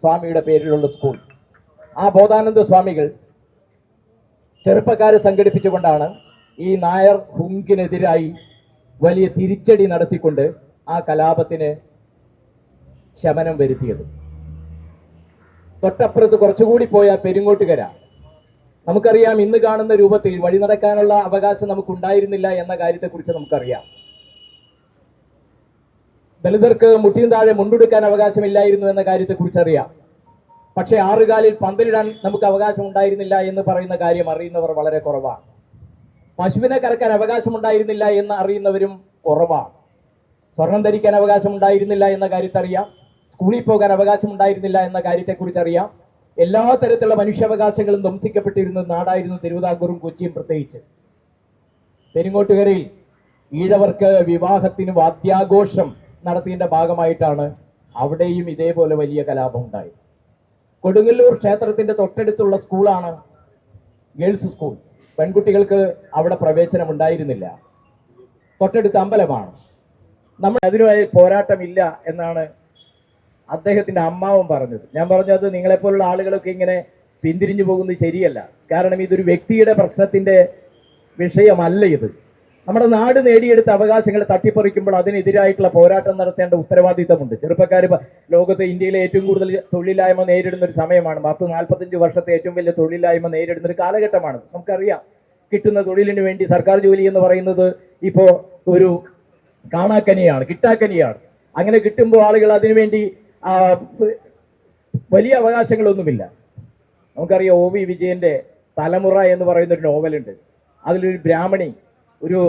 സ്വാമിയുടെ പേരിലുള്ള സ്കൂൾ. ആ ബോധാനന്ദ സ്വാമികൾ ചെറുപ്പക്കാരെ സംഘടിപ്പിച്ചുകൊണ്ടാണ് ഈ നായർ ഹുങ്കിനെതിരായി വലിയ തിരിച്ചടി നടത്തിക്കൊണ്ട് ആ കലാപത്തിന് ശമനം വരുത്തിയത്. തൊട്ടപ്പുറത്ത് കുറച്ചുകൂടി പോയ പെരിങ്ങോട്ടുകര. നമുക്കറിയാം ഇന്ന് കാണുന്ന രൂപത്തിൽ വഴി നടക്കാനുള്ള അവകാശം നമുക്കുണ്ടായിരുന്നില്ല എന്ന കാര്യത്തെക്കുറിച്ച് നമുക്കറിയാം. ദളിതർക്ക് മുട്ടിയും താഴെ മുണ്ടെടുക്കാൻ അവകാശമില്ലായിരുന്നു എന്ന കാര്യത്തെക്കുറിച്ച് അറിയാം പക്ഷേ ആറുകാലിൽ പന്തലിടാൻ നമുക്ക് അവകാശം ഉണ്ടായിരുന്നില്ല എന്ന് പറയുന്ന കാര്യം അറിയുന്നവർ വളരെ കുറവാണ്. പശുവിനെ കറക്കാൻ അവകാശം ഉണ്ടായിരുന്നില്ല എന്ന് അറിയുന്നവരും കുറവാണ്. സ്വർണം ധരിക്കാൻ അവകാശം ഉണ്ടായിരുന്നില്ല എന്ന കാര്യത്തറിയാം. സ്കൂളിൽ പോകാൻ അവകാശം ഉണ്ടായിരുന്നില്ല എന്ന കാര്യത്തെക്കുറിച്ച് അറിയാം എല്ലാ തരത്തിലുള്ള മനുഷ്യാവകാശങ്ങളും ധ്വംസിക്കപ്പെട്ടിരുന്ന നാടായിരുന്നു തിരുവിതാംകൂറും കൊച്ചിയും പ്രത്യേകിച്ച്. പെരിങ്ങോട്ടുകരയിൽ ഈഴവർക്ക് വിവാഹത്തിന് വാദ്യാഘോഷം നടത്തിയതിന്റെ ഭാഗമായിട്ടാണ് അവിടെയും ഇതേപോലെ വലിയ കലാപം ഉണ്ടായി കൊടുങ്ങല്ലൂർ ക്ഷേത്രത്തിന്റെ തൊട്ടടുത്തുള്ള സ്കൂളാണ് ഗേൾസ് സ്കൂൾ. പെൺകുട്ടികൾക്ക് അവിടെ പ്രവേശനം ഉണ്ടായിരുന്നില്ല തൊട്ടടുത്ത് അമ്പലമാണ്. നമ്മൾ അതിനുമായി പോരാട്ടമില്ല എന്നാണ് അദ്ദേഹത്തിന്റെ അമ്മാവും പറഞ്ഞത്. ഞാൻ പറഞ്ഞത് നിങ്ങളെപ്പോലുള്ള ആളുകളൊക്കെ ഇങ്ങനെ പിന്തിരിഞ്ഞു പോകുന്നത് ശരിയല്ല. കാരണം ഇതൊരു വ്യക്തിയുടെ പ്രശ്നത്തിന്റെ വിഷയമല്ല ഇത്. നമ്മുടെ നാട് നേടിയെടുത്ത അവകാശങ്ങൾ തട്ടിപ്പറിക്കുമ്പോൾ അതിനെതിരായിട്ടുള്ള പോരാട്ടം നടത്തേണ്ട ഉത്തരവാദിത്തമുണ്ട്. ചെറുപ്പക്കാർ ലോകത്ത് ഇന്ത്യയിലെ ഏറ്റവും കൂടുതൽ തൊഴിലില്ലായ്മ നേരിടുന്ന ഒരു സമയമാണ്. പത്ത് നാൽപ്പത്തഞ്ച് വർഷത്തെ ഏറ്റവും വലിയ തൊഴിലില്ലായ്മ നേരിടുന്ന ഒരു കാലഘട്ടമാണ്. നമുക്കറിയാം കിട്ടുന്ന തൊഴിലിന് വേണ്ടി സർക്കാർ ജോലി എന്ന് പറയുന്നത് ഇപ്പോൾ ഒരു കാണാക്കനിയാണ് കിട്ടാക്കനിയാണ്. അങ്ങനെ കിട്ടുമ്പോൾ ആളുകൾ അതിനുവേണ്ടി വലിയ അവകാശങ്ങളൊന്നുമില്ല. നമുക്കറിയാം ഒ വി വിജയന്റെ തലമുറ എന്ന് പറയുന്ന ഒരു നോവലുണ്ട്. അതിലൊരു ബ്രാഹ്മണി ഒരു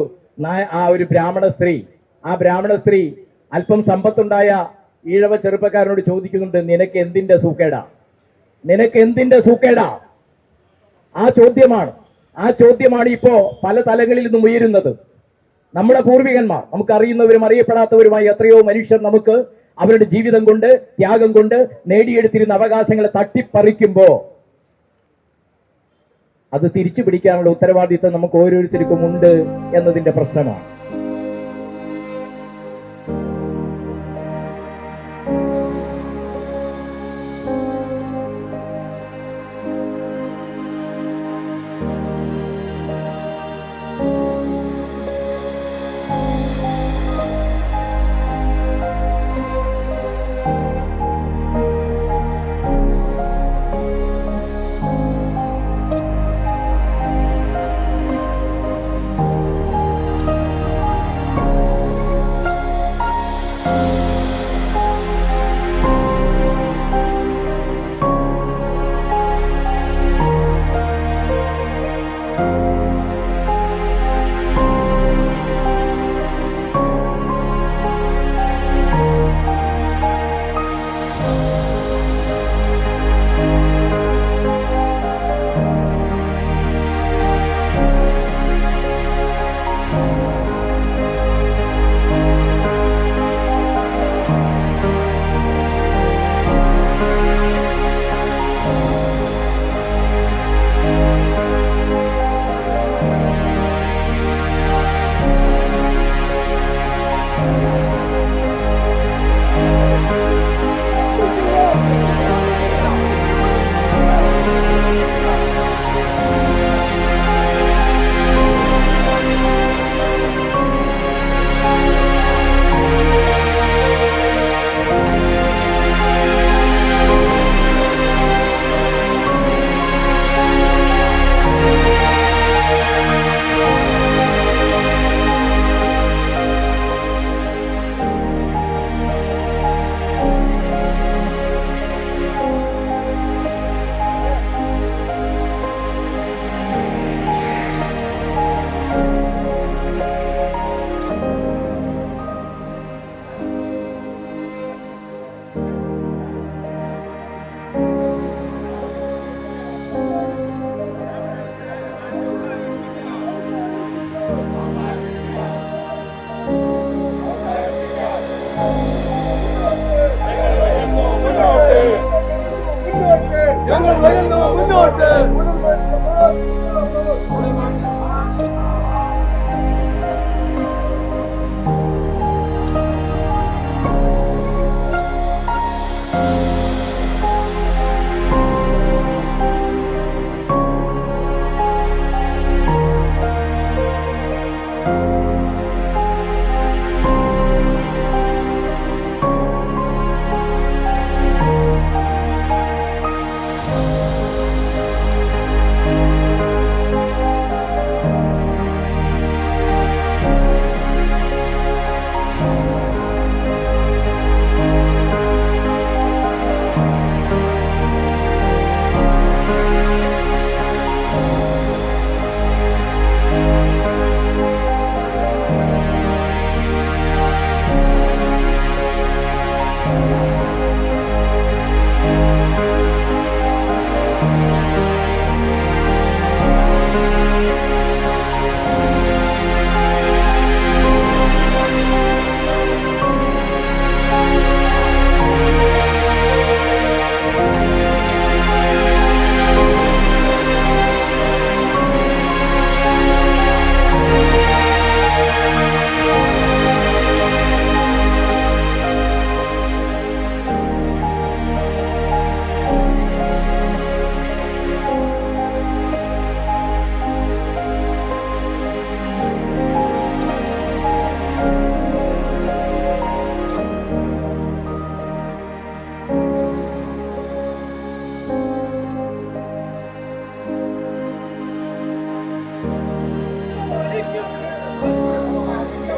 ആ ഒരു ബ്രാഹ്മണ സ്ത്രീ ആ ബ്രാഹ്മണ സ്ത്രീ അല്പം സമ്പത്തുണ്ടായ ഈഴവ ചെറുപ്പക്കാരനോട് ചോദിക്കുന്നുണ്ട് നിനക്ക് എന്തിന്റെ സൂക്കേടാ? നിനക്ക് എന്തിന്റെ സൂക്കേടാ? ആ ചോദ്യമാണ്. ആ ചോദ്യമാണ് ഇപ്പോ പല തലങ്ങളിൽ നിന്നും ഉയരുന്നത്. നമ്മുടെ പൂർവികന്മാർ നമുക്ക് അറിയുന്നവരും അറിയപ്പെടാത്തവരുമായി എത്രയോ മനുഷ്യർ നമുക്ക് അവരുടെ ജീവിതം കൊണ്ട് ത്യാഗം കൊണ്ട് നേടിയെടുത്തിരുന്ന അവകാശങ്ങളെ തട്ടിപ്പറിക്കുമ്പോ അത് തിരിച്ചു പിടിക്കാനുള്ള ഉത്തരവാദിത്വം നമുക്ക് ഓരോരുത്തർക്കും ഉണ്ട് എന്നതിന്റെ പ്രശ്നമാണ്. ഞങ്ങൾ വരുന്നു. മുന്നോട്ട്.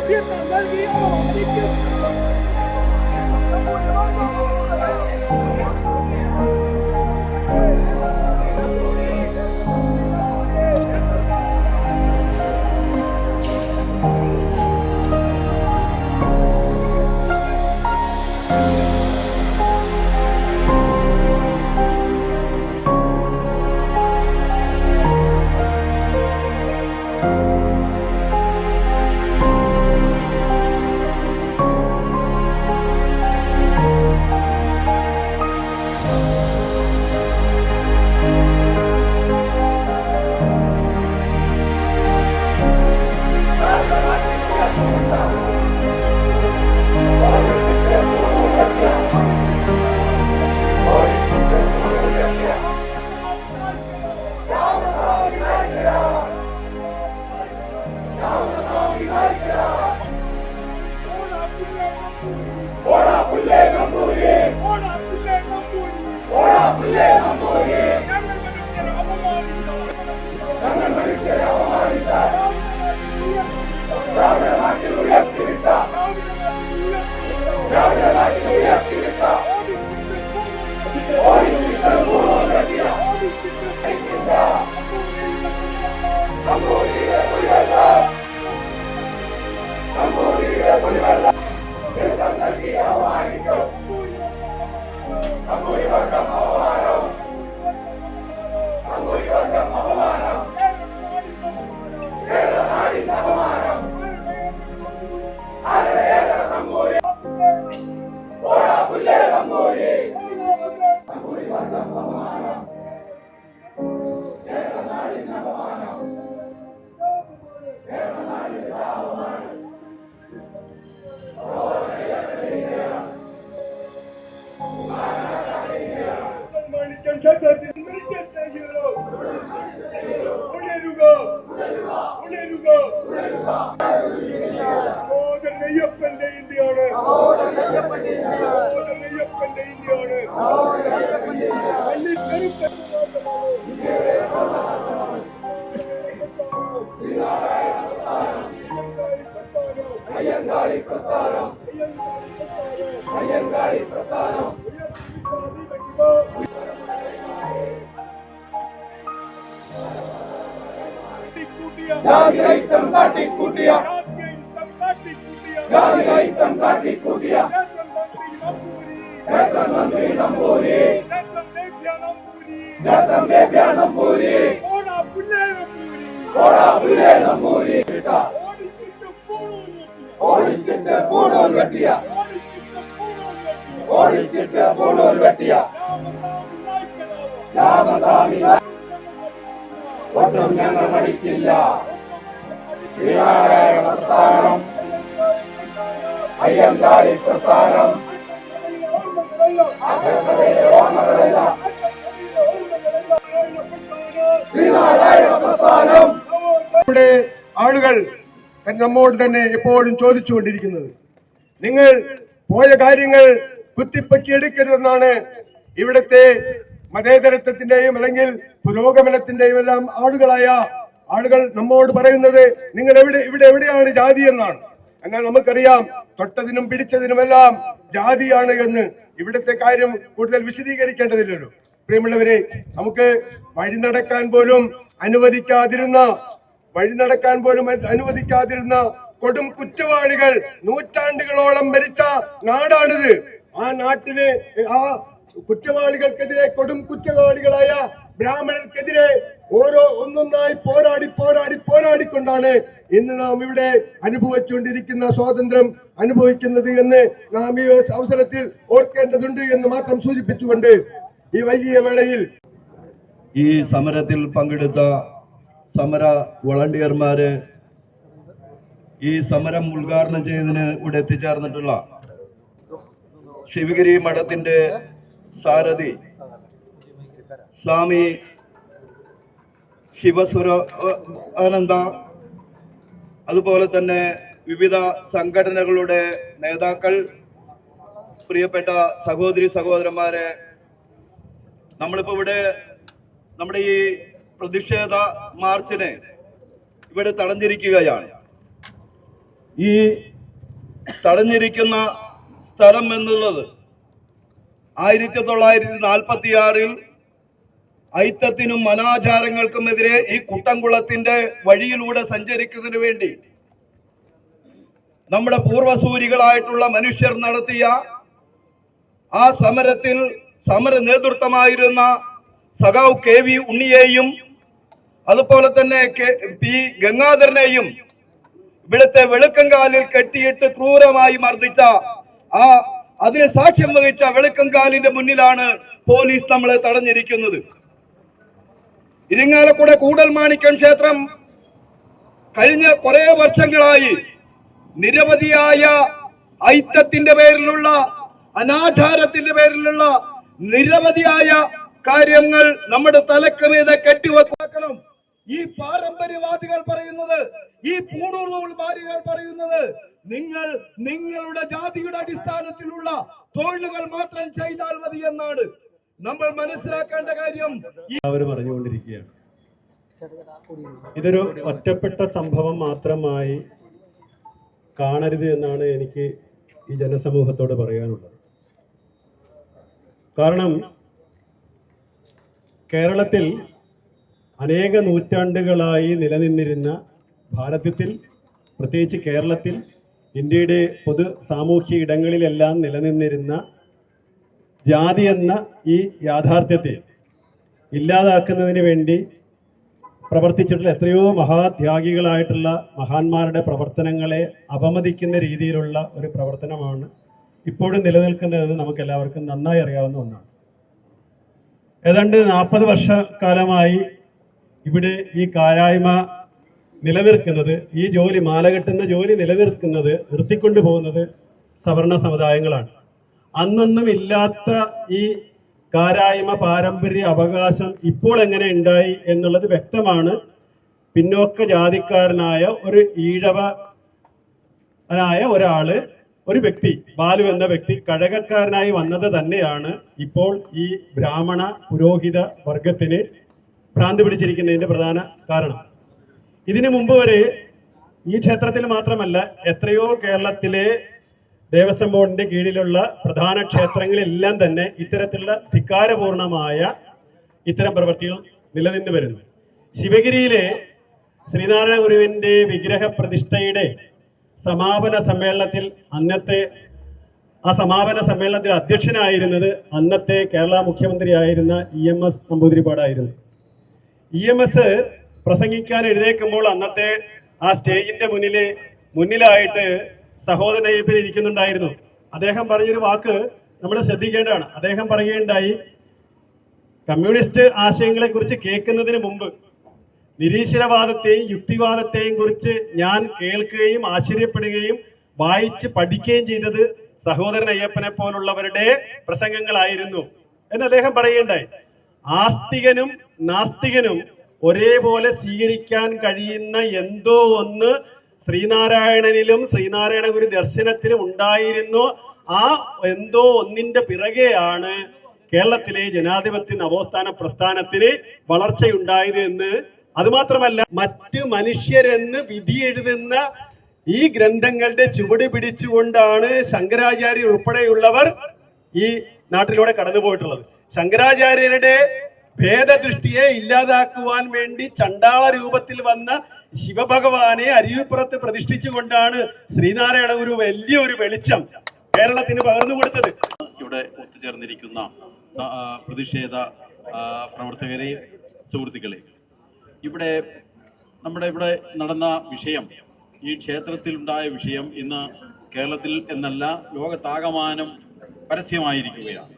别打我的电话，别接。不。ജാതിരഹിതം കാട്ടിക്കൂട്ടിയ. ജാതിരഹിതം കാട്ടിക്കൂട്ടിയ. ക്ഷേത്രം മന്ത്രി നമ്പൂരി. ക്ഷേത്രം ലേപ്യ നമ്പൂരി. ഓടാ പുല്ലേ നമ്പൂരി. ഓടിച്ചിട്ട് പൂണൂൽ വെട്ടിയ. ഓടിച്ചിട്ട് പൂണൂൽ വെട്ടിയ. രാമസ്വാമി ഒട്ടും ഞങ്ങൾ മടിക്കില്ല. അയ്യങ്കാളി പ്രസ്ഥാനം. ശ്രീനാരായണ ആളുകൾ നമ്മോട് തന്നെ എപ്പോഴും ചോദിച്ചുകൊണ്ടിരിക്കുന്നത്. നിങ്ങൾ പോയ കാര്യങ്ങൾ കുത്തിപ്പറ്റി എടുക്കരുതെന്നാണ് ഇവിടുത്തെ മതേതരത്വത്തിന്റെയും അല്ലെങ്കിൽ പുരോഗമനത്തിന്റെയും എല്ലാം ആളുകളായ ആളുകൾ നമ്മോട് പറയുന്നത് നിങ്ങൾ എവിടെ ഇവിടെ എവിടെയാണ് ജാതി എന്നാണ്. എന്നാൽ നമുക്കറിയാം തൊട്ടതിനും പിടിച്ചതിനുമെല്ലാം ജാതിയാണ് എന്ന് ഇവിടുത്തെ കാര്യം കൂടുതൽ വിശദീകരിക്കേണ്ടതില്ലല്ലോ. പ്രിയമുള്ളവരെ നമുക്ക് വഴി നടക്കാൻ പോലും അനുവദിക്കാതിരുന്ന വഴി നടക്കാൻ പോലും അനുവദിക്കാതിരുന്ന കൊടും കുറ്റവാളികൾ നൂറ്റാണ്ടുകളോളം ഭരിച്ച നാടാണിത്. ആ നാട്ടിലെ ആ കുറ്റവാളികൾക്കെതിരെ കൊടും കുറ്റവാളികളായ ബ്രാഹ്മണർക്കെതിരെ ഓരോ ഒന്നൊന്നായി പോരാടി പോരാടി പോരാടിക്കൊണ്ടാണ് ഇന്ന് നാം ഇവിടെ അനുഭവിച്ചുകൊണ്ടിരിക്കുന്ന സ്വാതന്ത്ര്യം അനുഭവിക്കുന്നത് എന്ന് നാം ഈ അവസരത്തിൽ ഓർക്കേണ്ടതുണ്ട് എന്ന് മാത്രം സൂചിപ്പിച്ചുകൊണ്ട് ഈ വൈകിയ വേളയിൽ ഈ സമരത്തിൽ പങ്കെടുത്ത സമര വളണ്ടിയർമാര് ഈ സമരം ഉദ്ഘാടനം ചെയ്തതിന് ഇവിടെ എത്തിച്ചേർന്നിട്ടുള്ള ശിവഗിരി മഠത്തിന്റെ സാരഥി സ്വാമി ശിവസുര ആനന്ദ അതുപോലെ തന്നെ വിവിധ സംഘടനകളുടെ നേതാക്കൾ പ്രിയപ്പെട്ട സഹോദരി സഹോദരന്മാരെ നമ്മളിപ്പോ ഇവിടെ നമ്മുടെ ഈ പ്രതിഷേധ മാർച്ചിനെ ഇവിടെ തടഞ്ഞിരിക്കുകയാണ്. ഈ തടഞ്ഞിരിക്കുന്ന സ്ഥലം എന്നുള്ളത് ആയിരത്തി തൊള്ളായിരത്തി നാൽപ്പത്തി ആറിൽ ഐത്തത്തിനും അനാചാരങ്ങൾക്കുമെതിരെ ഈ കുട്ടംകുളത്തിന്റെ വഴിയിലൂടെ സഞ്ചരിക്കുന്നതിന് വേണ്ടി നമ്മുടെ പൂർവസൂരികളായിട്ടുള്ള മനുഷ്യർ നടത്തിയ ആ സമരത്തിൽ സമര നേതൃത്വമായിരുന്ന സഖാവ് കെ വി ഉണ്ണിയെയും അതുപോലെ തന്നെ കെ പി ഗംഗാധരനെയും ഇവിടുത്തെ വെളുക്കങ്കാലിൽ കെട്ടിയിട്ട് ക്രൂരമായി മർദ്ദിച്ച ആ അതിന് സാക്ഷ്യം വഹിച്ച വെളുക്കങ്കാലിന്റെ മുന്നിലാണ് പോലീസ് നമ്മളെ തടഞ്ഞിരിക്കുന്നത്. ഇരിങ്ങാലക്കുട കൂടൽമാണിക്യം ക്ഷേത്രം കഴിഞ്ഞ കുറെ വർഷങ്ങളായി നിരവധിയായ ഐത്തത്തിന്റെ പേരിലുള്ള അനാചാരത്തിന്റെ പേരിലുള്ള നിരവധിയായ കാര്യങ്ങൾ നമ്മുടെ തലക്ക് മീതെ കെട്ടിവെക്കണം. ഈ പാരമ്പര്യവാദികൾ പറയുന്നത് ഈ പൂണൂറുവാദികൾ പറയുന്നത് നിങ്ങൾ നിങ്ങളുടെ ജാതിയുടെ അടിസ്ഥാനത്തിലുള്ള തൊഴിലുകൾ മാത്രം ചെയ്താൽ മതി എന്നാണ്. നമ്മൾ മനസ്സിലാക്കേണ്ട കാര്യം അവർ പറഞ്ഞുകൊണ്ടിരിക്കുകയാണ്. ഇതൊരു ഒറ്റപ്പെട്ട സംഭവം മാത്രമായി കാണരുത് എന്നാണ് എനിക്ക് ഈ ജനസമൂഹത്തോട് പറയാനുള്ളത്. കാരണം കേരളത്തിൽ അനേക നൂറ്റാണ്ടുകളായി നിലനിന്നിരുന്ന ഭാരതത്തിൽ പ്രത്യേകിച്ച് കേരളത്തിൽ ഇന്ത്യയുടെ പൊതു സാമൂഹ്യ ഇടങ്ങളിലെല്ലാം നിലനിന്നിരുന്ന ജാതി എന്ന ഈ യാഥാർത്ഥ്യത്തെ ഇല്ലാതാക്കുന്നതിന് വേണ്ടി പ്രവർത്തിച്ചിട്ടുള്ള എത്രയോ മഹാത്യാഗികളായിട്ടുള്ള മഹാന്മാരുടെ പ്രവർത്തനങ്ങളെ അപമതിക്കുന്ന രീതിയിലുള്ള ഒരു പ്രവർത്തനമാണ് ഇപ്പോഴും നിലനിൽക്കുന്നതെന്ന് നമുക്ക് എല്ലാവർക്കും നന്നായി അറിയാവുന്ന ഒന്നാണ്. ഏതാണ്ട് നാൽപ്പത് വർഷക്കാലമായി ഇവിടെ ഈ കാരായ്മ നിലനിൽക്കുന്നത് ഈ ജോലി മാലകെട്ടുന്ന ജോലി നിലനിൽക്കുന്നത് നിർത്തിക്കൊണ്ടു പോകുന്നത് സവർണ സമുദായങ്ങളാണ്. അന്നൊന്നും ഇല്ലാത്ത ഈ കാരായ്മ പാരമ്പര്യ അവകാശം ഇപ്പോൾ എങ്ങനെ ഉണ്ടായി എന്നുള്ളത് വ്യക്തമാണ്. പിന്നോക്ക ജാതിക്കാരനായ ഒരു ഈഴവനായ ഒരാൾ ഒരു വ്യക്തി ബാലു എന്ന വ്യക്തി കഴകക്കാരനായി വന്നത് തന്നെയാണ് ഇപ്പോൾ ഈ ബ്രാഹ്മണ പുരോഹിത വർഗത്തിന് ഭ്രാന്തി പിടിച്ചിരിക്കുന്നതിന്റെ പ്രധാന കാരണം. ഇതിനു മുമ്പ് വരെ ഈ ക്ഷേത്രത്തിൽ മാത്രമല്ല എത്രയോ കേരളത്തിലെ ദേവസ്വം ബോർഡിന്റെ കീഴിലുള്ള പ്രധാന ക്ഷേത്രങ്ങളിലെല്ലാം തന്നെ ഇത്തരത്തിലുള്ള ധിക്കാരപൂർണമായ ഇത്തരം പ്രവൃത്തികൾ നിലനിന്ന് വരുന്നു. ശിവഗിരിയിലെ ശ്രീനാരായണ ഗുരുവിന്റെ വിഗ്രഹ പ്രതിഷ്ഠയുടെ സമാപന സമ്മേളനത്തിൽ അന്നത്തെ ആ സമാപന സമ്മേളനത്തിൽ അധ്യക്ഷനായിരുന്നത് അന്നത്തെ കേരള മുഖ്യമന്ത്രിയായിരുന്ന ഇ എം എസ് നമ്പൂതിരിപ്പാടായിരുന്നു. ഇ എം എസ് പ്രസംഗിക്കാൻ എഴുന്നേൽക്കുമ്പോൾ അന്നത്തെ ആ സ്റ്റേജിന്റെ മുന്നിൽ മുന്നിലായിട്ട് സഹോദരൻ അയ്യപ്പൻ ഇരിക്കുന്നുണ്ടായിരുന്നു. അദ്ദേഹം പറഞ്ഞൊരു വാക്ക് നമ്മൾ ശ്രദ്ധിക്കേണ്ടതാണ്. അദ്ദേഹം പറയുകയുണ്ടായി കമ്മ്യൂണിസ്റ്റ് ആശയങ്ങളെ കുറിച്ച് കേൾക്കുന്നതിന് മുമ്പ് നിരീശ്വരവാദത്തെയും യുക്തിവാദത്തെയും കുറിച്ച് ഞാൻ കേൾക്കുകയും ആശ്ചര്യപ്പെടുകയും വായിച്ച് പഠിക്കുകയും ചെയ്തത് സഹോദരൻ അയ്യപ്പനെ പോലുള്ളവരുടെ പ്രസംഗങ്ങളായിരുന്നു. എന്ന് അദ്ദേഹം പറയുകയുണ്ടായി. ആസ്തികനും നാസ്തികനും ഒരേപോലെ സ്വീകരിക്കാൻ കഴിയുന്ന എന്തോ ഒന്ന് ശ്രീനാരായണനിലും ശ്രീനാരായണ ഗുരു ദർശനത്തിലും ഉണ്ടായിരുന്നു. ആ എന്തോ ഒന്നിന്റെ പിറകെയാണ് കേരളത്തിലെ ജനാധിപത്യ നവോത്ഥാന പ്രസ്ഥാനത്തിന് വളർച്ചയുണ്ടായത് എന്ന്. അതുമാത്രമല്ല മറ്റു മനുഷ്യരെന്ന് വിധി എഴുതുന്ന ഈ ഗ്രന്ഥങ്ങളുടെ ചുവട് പിടിച്ചുകൊണ്ടാണ് ശങ്കരാചാര്യ ഉൾപ്പെടെയുള്ളവർ ഈ നാട്ടിലൂടെ കടന്നുപോയിട്ടുള്ളത് ശങ്കരാചാര്യരുടെ ഭേദദൃഷ്ടിയെ ഇല്ലാതാക്കുവാൻ വേണ്ടി ചണ്ടാള രൂപത്തിൽ വന്ന ശിവഭഗവാനെ അരിയുപ്പുറത്ത് പ്രതിഷ്ഠിച്ചുകൊണ്ടാണ് ശ്രീനാരായണ ഗുരു വലിയൊരു വെളിച്ചം കേരളത്തിന് പകർന്നു കൊടുത്തത്. ഇവിടെ ഒത്തുചേർന്നിരിക്കുന്ന പ്രതിഷേധ പ്രവർത്തകരെയും സുഹൃത്തുക്കളെയും സുഹൃത്തുക്കളെ ഇവിടെ നമ്മുടെ ഇവിടെ നടന്ന വിഷയം ഈ ക്ഷേത്രത്തിൽ ഉണ്ടായ വിഷയം ഇന്ന് കേരളത്തിൽ എന്നല്ല ലോകത്താകമാനം പരസ്യമായിരിക്കുകയാണ്.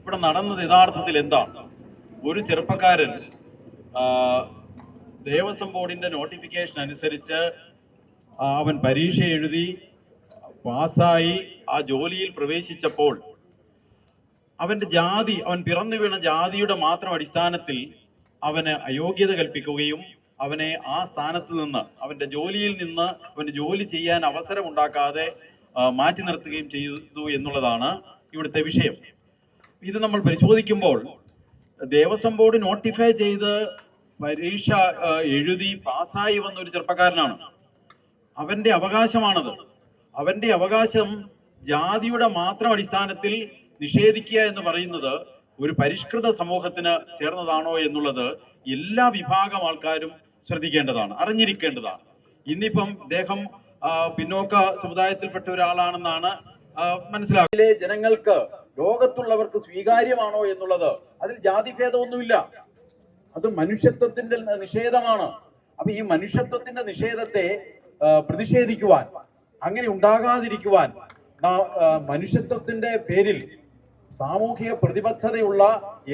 ഇവിടെ നടന്നത് യഥാർത്ഥത്തിൽ എന്താണ്? ഒരു ചെറുപ്പക്കാരൻ ദേവസ്വം ബോർഡിന്റെ നോട്ടിഫിക്കേഷൻ അനുസരിച്ച് അവൻ പരീക്ഷ എഴുതി പാസ്സായി ആ ജോലിയിൽ പ്രവേശിച്ചപ്പോൾ അവന്റെ ജാതി അവൻ പിറന്നു വീണ ജാതിയുടെ മാത്രം അടിസ്ഥാനത്തിൽ അവന് അയോഗ്യത കൽപ്പിക്കുകയും അവനെ ആ സ്ഥാനത്ത് നിന്ന് അവന്റെ ജോലിയിൽ നിന്ന് അവന്റെ ജോലി ചെയ്യാൻ അവസരം ഉണ്ടാക്കാതെ മാറ്റി നിർത്തുകയും ചെയ്തു എന്നുള്ളതാണ് ഇവിടുത്തെ വിഷയം. ഇത് നമ്മൾ പരിശോധിക്കുമ്പോൾ ദേവസ്വം ബോർഡ് നോട്ടിഫൈ ചെയ്ത് പരീക്ഷ എഴുതി പാസ്സായി വന്ന ഒരു ചെറുപ്പക്കാരനാണ്. അവന്റെ അവകാശമാണത്. അവന്റെ അവകാശം ജാതിയുടെ മാത്രം അടിസ്ഥാനത്തിൽ നിഷേധിക്കുക എന്ന് പറയുന്നത് ഒരു പരിഷ്കൃത സമൂഹത്തിന് ചേർന്നതാണോ എന്നുള്ളത് എല്ലാ വിഭാഗം ആൾക്കാരും ശ്രദ്ധിക്കേണ്ടതാണ് അറിഞ്ഞിരിക്കേണ്ടതാണ്. ഇന്നിപ്പം ഇദ്ദേഹം ആ, പിന്നോക്ക സമുദായത്തിൽപ്പെട്ട ഒരാളാണെന്നാണ് മനസ്സിലാക്കുന്നത്. ജനങ്ങൾക്ക് ലോകത്തുള്ളവർക്ക് സ്വീകാര്യമാണോ എന്നുള്ളത് അതിൽ ജാതിഭേദമൊന്നുമില്ല. അത് മനുഷ്യത്വത്തിന്റെ നിഷേധമാണ്. അപ്പൊ ഈ മനുഷ്യത്വത്തിന്റെ നിഷേധത്തെ പ്രതിഷേധിക്കുവാൻ അങ്ങനെ ഉണ്ടാകാതിരിക്കുവാൻ മനുഷ്യത്വത്തിന്റെ പേരിൽ സാമൂഹിക പ്രതിബദ്ധതയുള്ള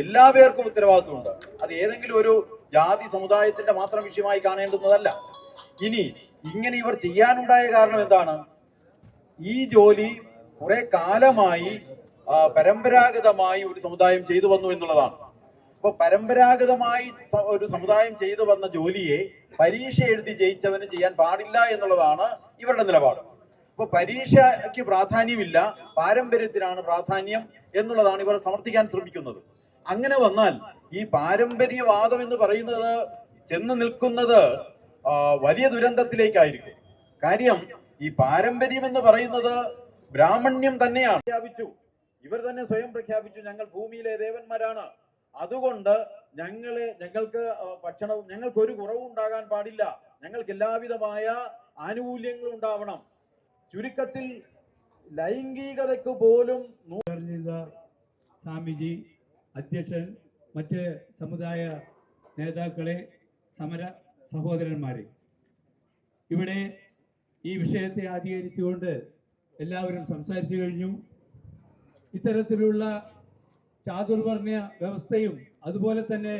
എല്ലാ പേർക്കും ഉത്തരവാദിത്വമുണ്ട്. അത് ഏതെങ്കിലും ഒരു ജാതി സമുദായത്തിന്റെ മാത്രം വിഷയമായി കാണേണ്ടുന്നതല്ല. ഇനി ഇങ്ങനെ ഇവർ ചെയ്യാനുണ്ടായ കാരണം എന്താണ്? ഈ ജോലി കുറെ കാലമായി പരമ്പരാഗതമായി ഒരു സമുദായം ചെയ്തു വന്നു എന്നുള്ളതാണ്. അപ്പൊ പരമ്പരാഗതമായി ഒരു സമുദായം ചെയ്തു വന്ന ജോലിയെ പരീക്ഷ എഴുതി ജയിച്ചവന് ചെയ്യാൻ പാടില്ല എന്നുള്ളതാണ് ഇവരുടെ നിലപാട്. അപ്പൊ പരീക്ഷയ്ക്ക് പ്രാധാന്യമില്ല പാരമ്പര്യത്തിനാണ് പ്രാധാന്യം എന്നുള്ളതാണ് ഇവർ സമർത്ഥിക്കാൻ ശ്രമിക്കുന്നത്. അങ്ങനെ വന്നാൽ ഈ പാരമ്പര്യവാദം എന്ന് പറയുന്നത് ചെന്ന് നിൽക്കുന്നത് വലിയ ദുരന്തത്തിലേക്കായിരിക്കും. കാര്യം ഈ പാരമ്പര്യം എന്ന് പറയുന്നത് ബ്രാഹ്മണ്യം തന്നെയാണ്. പ്രഖ്യാപിച്ചു. ഇവർ തന്നെ സ്വയം പ്രഖ്യാപിച്ചു ഞങ്ങൾ ഭൂമിയിലെ ദേവന്മാരാണ്. അതുകൊണ്ട് ഞങ്ങളെ ഞങ്ങൾക്ക് ഭക്ഷണവും ഞങ്ങൾക്ക് ഒരു കുറവും ഉണ്ടാകാൻ പാടില്ല. ഞങ്ങൾക്ക് എല്ലാവിധമായ ആനുകൂല്യങ്ങളും ഉണ്ടാവണം. ചുരുക്കത്തിൽ ലൈംഗികതയ്ക്ക് പോലും സ്വാമിജി അധ്യക്ഷൻ മറ്റ് സമുദായ നേതാക്കളെ സമര സഹോദരന്മാരെ. ഇവിടെ ഈ വിഷയത്തെ ആധികരിച്ചുകൊണ്ട് എല്ലാവരും സംസാരിച്ചു കഴിഞ്ഞു. ഇത്തരത്തിലുള്ള ചാതുർവർണ വ്യവസ്ഥയും അതുപോലെ തന്നെ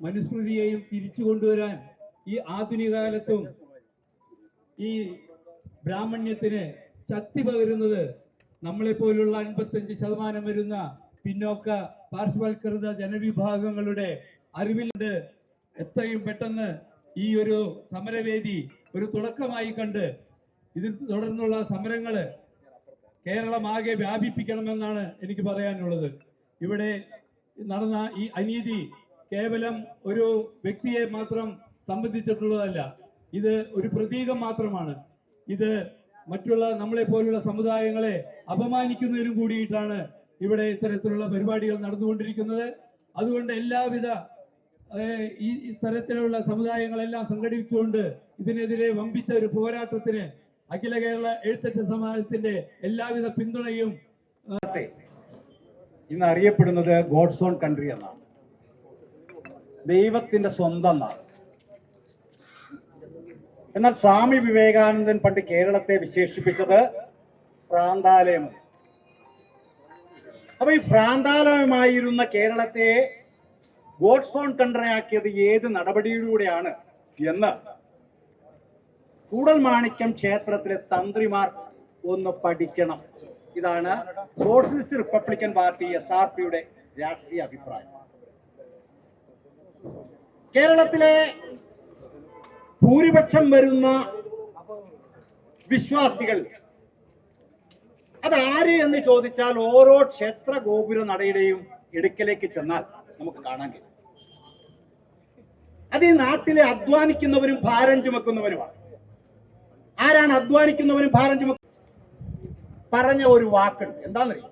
മനുസ്മൃതിയെയും തിരിച്ചു കൊണ്ടുവരാൻ ഈ ആധുനിക കാലത്തും ഈ ബ്രാഹ്മണ്യത്തിന് ശക്തി പകരുന്നത് നമ്മളെ പോലുള്ള അൻപത്തഞ്ച് ശതമാനം വരുന്ന പിന്നോക്ക പാർശ്വവൽക്കൃത ജനവിഭാഗങ്ങളുടെ അറിവിലുണ്ട്. എത്രയും പെട്ടെന്ന് ഈ ഒരു സമരവേദി ഒരു തുടക്കമായി കണ്ട് ഇതിൽ തുടർന്നുള്ള സമരങ്ങൾ കേരളമാകെ വ്യാപിപ്പിക്കണമെന്നാണ് എനിക്ക് പറയാനുള്ളത്. ഇവിടെ നടന്ന ഈ അനീതി കേവലം ഒരു വ്യക്തിയെ മാത്രം സംബന്ധിച്ചിട്ടുള്ളതല്ല. ഇത് ഒരു പ്രതീകം മാത്രമാണ്. ഇത് മറ്റുള്ള നമ്മളെ പോലുള്ള സമുദായങ്ങളെ അപമാനിക്കുന്നതിനും കൂടിയിട്ടാണ് ഇവിടെ ഇത്തരത്തിലുള്ള പരിപാടികൾ നടന്നുകൊണ്ടിരിക്കുന്നത്. അതുകൊണ്ട് എല്ലാവിധ ഈ ഇത്തരത്തിലുള്ള സമുദായങ്ങളെല്ലാം സംഘടിപ്പിച്ചുകൊണ്ട് ഇതിനെതിരെ വമ്പിച്ച ഒരു പോരാട്ടത്തിന് അഖില കേരള എഴുത്തച്ഛൻ സമാജത്തിന്റെ എല്ലാവിധ പിന്തുണയും ഇന്ന് അറിയപ്പെടുന്നത് ഗോഡ്സ് ഓൺ കൺട്രി എന്നാണ്. ദൈവത്തിന്റെ സ്വന്തം നാട് എന്നാൽ സ്വാമി വിവേകാനന്ദൻ പണ്ട് കേരളത്തെ വിശേഷിപ്പിച്ചത് പ്രാന്താലയം അപ്പൊ ഈ പ്രാന്താലയമായിരുന്ന കേരളത്തെ ഗോഡ്സ് ഓൺ കൺട്രി ആക്കിയത് ഏത് നടപടിയിലൂടെയാണ് എന്ന്. കൂടൽ മാണിക്യം ക്ഷേത്രത്തിലെ തന്ത്രിമാർ ഒന്ന് പഠിക്കണം. ഇതാണ് socialist republican party S R പിയുടെ രാഷ്ട്രീയ അഭിപ്രായം. കേരളത്തിലെ ഭൂരിപക്ഷം വരുന്ന വിശ്വാസികൾ അതാര് എന്ന് ചോദിച്ചാൽ ഓരോ ക്ഷേത്ര ഗോപുര നടയുടെയും ഇടുക്കലേക്ക് ചെന്നാൽ നമുക്ക് കാണാൻ കഴിയും. അത് ഈ നാട്ടിലെ അധ്വാനിക്കുന്നവരും ഭാരം ചുമക്കുന്നവരുമാണ്. ആരാണ് അധ്വാനിക്കുന്നവരും ഭാരം ചുമ പറഞ്ഞ ഒരു വാക്കുണ്ട് എന്താണെന്നറിയോ?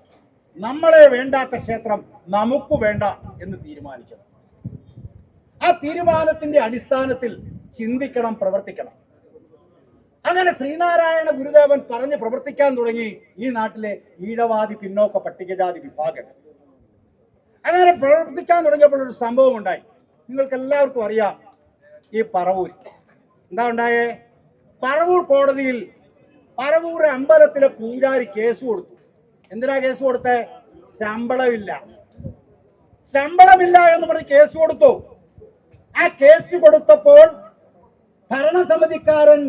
നമ്മളെ വേണ്ടാത്ത ക്ഷേത്രം നമുക്ക് വേണ്ട എന്ന് തീരുമാനിക്കണം. ആ തീരുമാനത്തിന്റെ അടിസ്ഥാനത്തിൽ ചിന്തിക്കണം പ്രവർത്തിക്കണം. അങ്ങനെ ശ്രീനാരായണ ഗുരുദേവൻ പറഞ്ഞ് പ്രവർത്തിക്കാൻ തുടങ്ങി ഈ നാട്ടിലെ ഈഴവാദി പിന്നോക്ക പട്ടികജാതി വിഭാഗങ്ങൾ. അങ്ങനെ പ്രവർത്തിക്കാൻ തുടങ്ങിയപ്പോൾ ഒരു സംഭവം ഉണ്ടായി. നിങ്ങൾക്ക് എല്ലാവർക്കും അറിയാം ഈ പറവൂർ എന്താ ഉണ്ടായേ? പറവൂർ കോടതിയിൽ പറവൂർ അമ്പലത്തിലെ പൂജാരി കേസ് കൊടുത്തു. എന്തിനാ കേസ് കൊടുത്തേ? ശമ്പളമില്ല. ശമ്പളമില്ല എന്ന് പറഞ്ഞ് കേസ് കൊടുത്തു. ആ കേസ് കൊടുത്തപ്പോൾ ഭരണസമിതിക്കാരൻ